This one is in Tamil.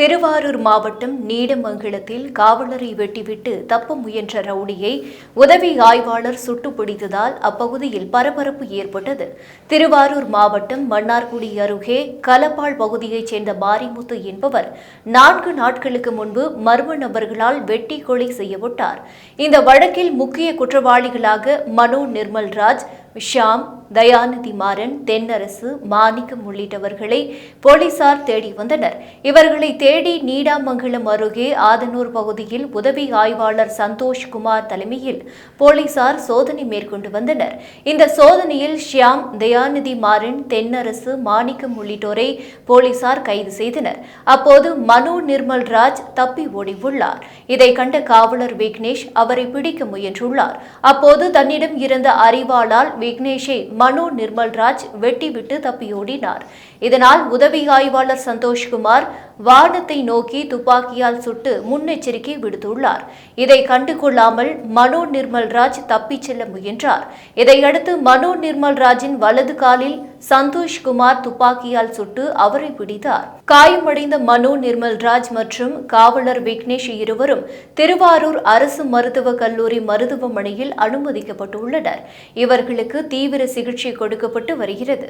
திருவாரூர் மாவட்டம் நீடமங்கலத்தில் காவலரை வெட்டிவிட்டு தப்ப முயன்ற ரவுடியை உதவி ஆய்வாளர் சுட்டுப்பிடித்ததால் அப்பகுதியில் பரபரப்பு ஏற்பட்டது. திருவாரூர் மாவட்டம் மன்னார்குடி அருகே கலப்பாள் பகுதியைச் சேர்ந்த மாரிமுத்து என்பவர் நான்கு நாட்களுக்கு முன்பு மர்ம நபர்களால் வெட்டி கொலை செய்யப்பட்டார். இந்த வழக்கில் முக்கிய குற்றவாளிகளாக மனோ நிர்மல்ராஜ் ஷாம் தயாநிதி மாறன் தென்னரசு மாணிக்கம் உள்ளிட்டவர்களை போலீசார் தேடி வந்தனர். இவர்களை தேடி நீடாமங்கலம் அருகே ஆதனூர் பகுதியில் உதவி ஆய்வாளர் சந்தோஷ் குமார் தலைமையில் போலீசார் சோதனை மேற்கொண்டு வந்தனர். இந்த சோதனையில் ஷியாம் தயாநிதி மாறன் தென்னரசு மாணிக்கம் உள்ளிட்டோரை போலீசார் கைது செய்தனர். அப்போது மனு நிர்மல் ராஜ் தப்பி ஓடி உள்ளார் இதை கண்ட காவலர் விக்னேஷ் அவரை பிடிக்க முயன்றுள்ளார். அப்போது தன்னிடம் இருந்த அறிவாளால் விக்னேஷை மனு நிர்மல்ராஜ் வெட்டிவிட்டு தப்பியோடினார். இதனால் உதவி ஆய்வாளர் சந்தோஷ்குமார் வானத்தை நோக்கி துப்பாக்கியால் சுட்டு முன்னெச்சரிக்கை விடுத்துள்ளார். இதை கண்டுகொள்ளாமல் மனோ நிர்மல்ராஜ் தப்பிச் செல்ல முயன்றார். இதையடுத்து மனோ நிர்மல்ராஜின் வலது காலில் சந்தோஷ்குமார் துப்பாக்கியால் சுட்டு அவரை பிடித்தார். காயமடைந்த மனோ நிர்மல்ராஜ் மற்றும் காவலர் விக்னேஷ் இருவரும் திருவாரூர் அரசு மருத்துவக் கல்லூரி மருத்துவமனையில் அனுமதிக்கப்பட்டுள்ளனர். இவர்களுக்கு தீவிர சிகிச்சை கொடுக்கப்பட்டு வருகிறது.